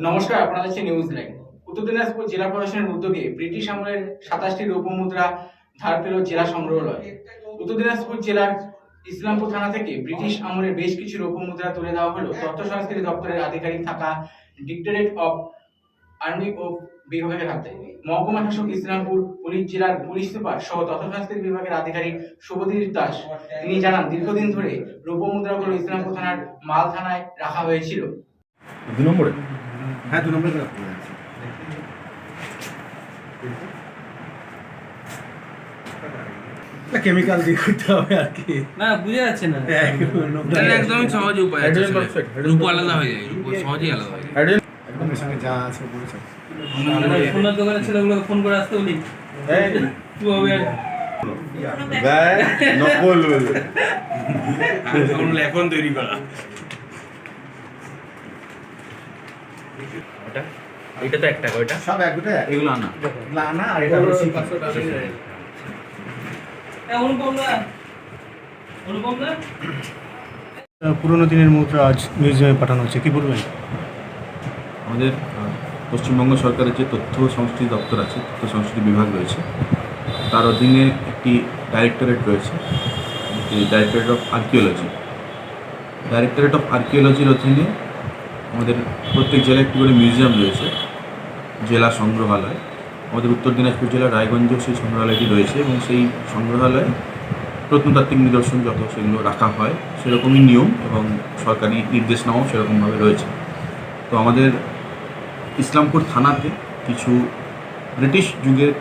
নমস্কার, আপনারা হচ্ছে নিউজ লাইন উত্তর দিনাজপুর জেলা প্রশাসনের উদ্যোগে ব্রিটিশ আমলের সাতাশটি রৌপ্যমুদ্রা ধার পেল জেলা সংগ্রহালয়। উত্তর দিনাজপুর জেলার ইসলামপুর থানা থেকে ব্রিটিশ আমলের বেশ কিছু রৌপ্যমুদ্রা তুলে দেওয়া হলো। তথ্য সংস্কৃতি দপ্তরের আধিকারিক থাকা ডিক্টরেট অফ আর্মি ও বিভাগের হাতে। মহকুমা শাসক ইসলামপুর পুলিশ জেলার পুলিশ সুপার সহ তথ্য সংস্কৃতি বিভাগের আধিকারিক শুভদীপ দাস, তিনি জানান, দীর্ঘদিন ধরে রৌপ্যমুদ্রাগুলো ইসলামপুর থানার মাল থানায় রাখা হয়েছিল। নম্বরে হ্যাঁ দু নম্বরে রাখা আছে কেমিক্যাল দিয়ে করতে হবে আর কি। না বুঝে যাচ্ছে না। একদমই সহজ উপায় আছে রূপ আলাদা হয়ে যায় রূপ সহজেই আলাদা হয়ে যায়। একদম এর সঙ্গে যা আছে বলেছে ফোনের দোকানে ছেলেগুলোকে ফোন করে আসতে বলি। কি হবে নকল এখন তৈরি করা। এটা? তো এক টাকা ওইটা? সব এক গোটা এগুলো আনা। লানা আর এটা হলো সিপি। এ, অনুপম না অনুপম না পুরোনো দিনের মুদ্রা আজ মিউজিয়ামে পাঠানো হচ্ছে। কি বলবেন? আমাদের পশ্চিমবঙ্গ সরকারের যে তথ্য সংস্কৃতি দপ্তর আছে তথ্য সংস্কৃতি বিভাগ রয়েছে তার অধীনে একটি ডাইরেক্টরেট রয়েছে directorate of archaeology directorate of আর্কিওলজির অধীনে আমাদের প্রত্যেক জেলায় একটি করে মিউজিয়াম রয়েছে, জেলা সংগ্রহালয়। আমাদের উত্তর দিনাজপুর জেলার রায়গঞ্জেও সেই সংগ্রহালয়টি রয়েছে এবং সেই সংগ্রহালয়ে প্রত্নতাত্ত্বিক নিদর্শন যত সেগুলো রাখা হয়, সেরকমই নিয়ম এবং সরকারি নির্দেশনাও সেরকমভাবে রয়েছে। তো আমাদের ইসলামপুর থানাতে কিছু ব্রিটিশ যুগের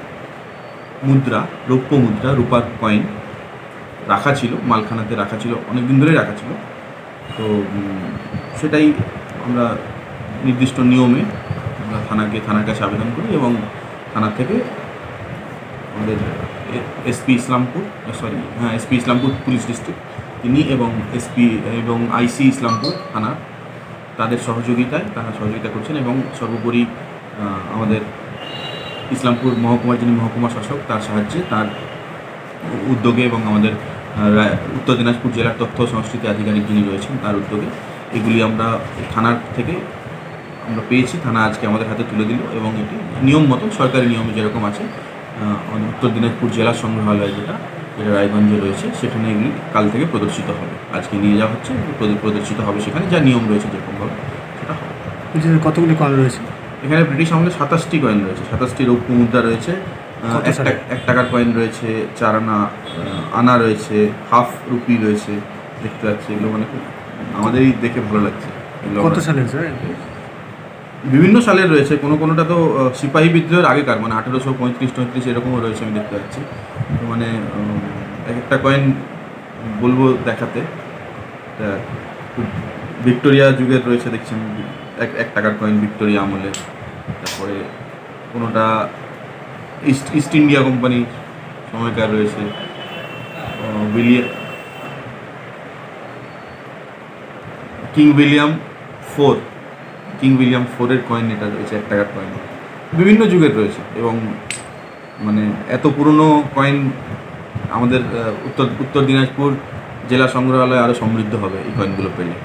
মুদ্রা, রৌপ্য মুদ্রা, রূপার কয়েন রাখা ছিল, মালখানাতে রাখা ছিল অনেক দিন ধরেই রাখা ছিল। তো সেটাই আমরা নির্দিষ্ট নিয়মে আমরা থানাকে, থানার কাছে আবেদন করি এবং থানা থেকে আমাদের এসপি ইসলামপুর সরি হ্যাঁ এসপি ইসলামপুর পুলিশ ডিস্ট্রিক্ট তিনি এবং এসপি এবং আইসি ইসলামপুর থানা, তাদের সহযোগিতায় তারা সহযোগিতা করছেন এবং সর্বোপরি আমাদের ইসলামপুর মহকুমার যিনি মহকুমা শাসক, তার সাহায্যে তার উদ্যোগে এবং আমাদের উত্তর দিনাজপুর জেলার তথ্য সংস্কৃতি আধিকারিক যিনি রয়েছেন, তার উদ্যোগে এগুলি আমরা থানার থেকে আমরা পেয়েছি। থানা আজকে আমাদের হাতে তুলে দিল এবং এটি নিয়ম মতো সরকারি নিয়মে যেরকম আছে আমাদের উত্তর দিনাজপুর জেলা সংগ্রহালয় যেটা যেটা রায়গঞ্জে রয়েছে সেখানে এগুলি কাল থেকে প্রদর্শিত হবে। আজকে নিয়ে যাওয়া হচ্ছে প্রদর্শিত হবে সেখানে। যা নিয়ম রয়েছে যেরকমভাবে সেটা হবে। কতগুলি কয়েন রয়েছে? এখানে ব্রিটিশ আমলে সাতাশটি কয়েন রয়েছে। সাতাশটি রৌপ্য মুদ্রা রয়েছে এক টাকার কয়েন রয়েছে চার আনা আনা রয়েছে হাফ রুপি রয়েছে দেখতে পাচ্ছি এগুলো মানে আমাদেরই দেখে ভালো লাগছে। কত সালের স্যার বিভিন্ন সালের রয়েছে কোনো কোনোটা তো সিপাহী বিদ্রোহের আগেকার মানে আঠেরোশো পঁয়ত্রিশ টয়ত্রিশ এরকমও রয়েছে আমি দেখতে পাচ্ছি। মানে এক একটা কয়েন বলব দেখাতে। ভিক্টোরিয়া যুগের রয়েছে দেখছেন এক এক টাকার কয়েন ভিক্টোরিয়া আমলে। তারপরে কোনোটা ইস্ট ইস্ট ইন্ডিয়া কোম্পানির সময়কার রয়েছে। William king William four, king William ফোরের কয়েন এটা রয়েছে, এক টাকার কয়েন বিভিন্ন যুগের রয়েছে এবং মানে এত পুরনো কয়েন আমাদের উত্তর উত্তর দিনাজপুর জেলা সংগ্রহালয় আরও সমৃদ্ধ হবে এই কয়েনগুলো পেলে।